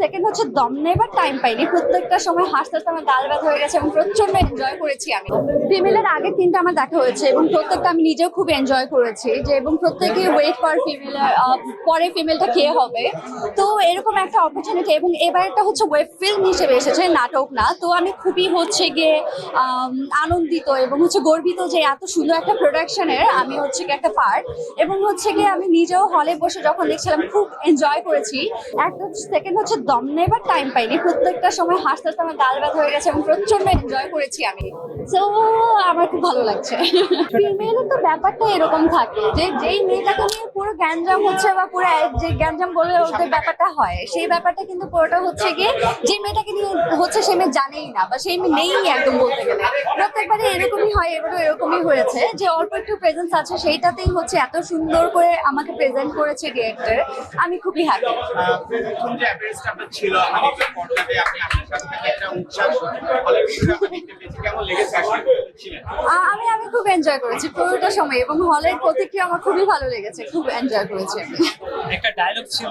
Second হচ্ছে দম নেবার টাইম পাইনি। প্রত্যেকটা সময় হাসতে হাসতে আমার গাল ব্যথা হয়ে গেছে এবং প্রচণ্ড এনজয় করেছি আমি। ফিমেলের আগে তিনটা আমার দেখা হয়েছে এবং প্রত্যেকটা আমি নিজেও খুব এনজয় করেছি যে এবং প্রত্যেকে ওয়েট কর ফিমেল পরে ফিমেলটা কে হবে। তো এরকম একটা অপরচুনিটি এবং এবারটা হচ্ছে ওয়েব ফিল্ম হিসেবে এসেছে, নাটক না। তো আমি খুবই হচ্ছে গিয়ে আনন্দিত এবং হচ্ছে গর্বিত যে এত সুন্দর একটা প্রোডাকশনের আমি হচ্ছে গিয়ে একটা পার্ট এবং হচ্ছে গিয়ে আমি নিজেও হলে বসে যখন দেখছিলাম, খুব এনজয় করেছি। একটা সেকেন্ড হচ্ছে দম নেবার টাইম পাইনি। প্রত্যেকটা সময় হাসতে হাসতে আমার গাল ব্যথা হয়ে গেছে এবং প্রচণ্ড এনজয় করেছি আমি। তো আমার খুব ভালো লাগছে। ফিমেলের তো ব্যাপারটা এরকম থাকে যে, যেই মেয়েটাকে নিয়ে পুরো গ্যাঞ্জাম হচ্ছে বা পুরো যে গ্যাঞ্জাম বলে ওদের ব্যাপারটা হয়, সেই ব্যাপারটা কিন্তু পুরোটা হচ্ছে গিয়ে, যে মেয়েটাকে নিয়ে হচ্ছে সে মেয়ে জানেই না বা সেই মেয়ে নেই একদম বলতে গেলে। প্রত্যেকবারে এরকমই হয়, এবারও এরকমই হয়েছে যে, অল্প একটু প্রেজেন্স আছে, সেইটাতেই হচ্ছে এত সুন্দর করে আমাকে প্রেজেন্ট করেছে ডিরেক্টর আমি খুবই হ্যাপি ছিল মানে কেমন লেগেছে? আমি আমি খুব এনজয় করেছি পুরোটা সময় এবং হলের প্রতিক্রিয়া আমার খুবই ভালো লেগেছে, খুব এনজয় করেছি আমি। একটা ডায়লগ ছিল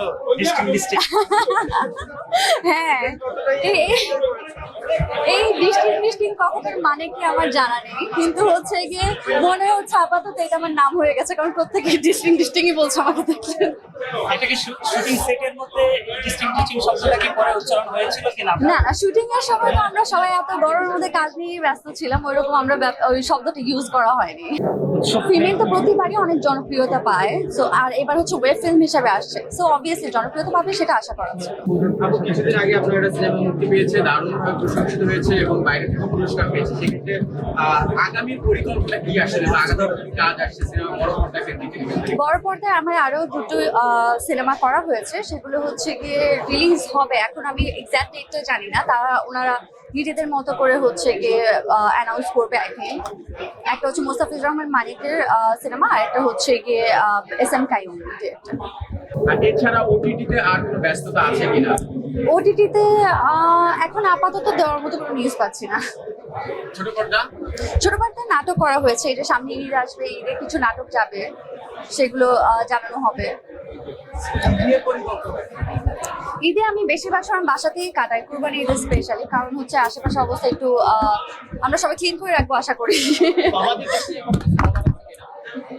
হ্যাঁ। এই- ডিস্টিং ডিস্টিং কখনোর মানে কি আমার জানা নেই। কিন্তু হচ্ছে গিয়ে মনে হচ্ছে আপাতত এটা আমার নাম হয়ে গেছে কারণ প্রত্যেকে ডিস্টিং ডিস্টিংই বলছে আমাকে দেখলে এটা কি শুটিং সেটের মধ্যে ডিস্ট্রিক্ট ডিস্ট্রিক্ট শব্দটা কি পরে উচ্চারণ হয়েছিল কিনা না? না শুটিং এর সময় তো আমরা সবাই এত গরমের মধ্যে কাজ নিয়ে ব্যস্ত ছিলাম ওইরকম আমরা ওই শব্দটা ইউজ করা হয়নি। ফিমেল তো প্রতিবারই অনেক জনপ্রিয়তা পায়। সো আর এবার হচ্ছে ওয়েব ফিল্ম হিসাবে আসছে। সো অবভিয়াসলি জনপ্রিয়তা পাবে সেটা আশা করা হচ্ছে। আপু কিছুদিন আগে আপনার একটা সিনেমা মুক্তি পেয়েছে দারুণভাবে প্রশংসিত হয়েছে এবং বাইরে থেকে পুরস্কার পেয়েছে। সেক্ষেত্রে আগামী পরিকল্পনা কি আসলে? বা আগামী কাজ আসছে? সিনেমা বড় বড় পর্দায় আমার আরও দুটো সিনেমা করা হয়েছে। সেগুলো হচ্ছে গিয়ে রিলিজ হবে। এখন আমি এক্সাক্ট ডেটটা জানি না। তারা ওনারা নিজেদের মতো করে হচ্ছে গিয়ে অ্যানাউন্স করবে আই থিঙ্ক একটা হচ্ছে মোস্তাফিজ রহমান মানিকের সিনেমা আর একটা হচ্ছে গিয়ে এস এম কাইম এছাড়া ওটিটিতে আর কোনো ব্যস্ততা আছে কিনা? ওটিটিতে এখন আপাতত দেওয়ার মতো কোনো নিউজ পাচ্ছি না। ছোট পর্দা? ছোট পর্দায় নাটক করা হয়েছে এটা সামনে ঈদ আসবে ঈদে কিছু নাটক যাবে সেগুলো জানানো হবে। ঈদে আমি বেশিরভাগ সময় বাসাতেই কাটাই, কুরবানি ঈদে স্পেশালি কারণ হচ্ছে আশেপাশে অবস্থা একটু আমরা সবাই ক্লিন করে রাখব আশা করি।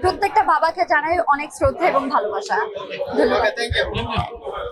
প্রত্যেকটা বাবাকে জানাই অনেক শ্রদ্ধা এবং ভালোবাসা। ধন্যবাদ।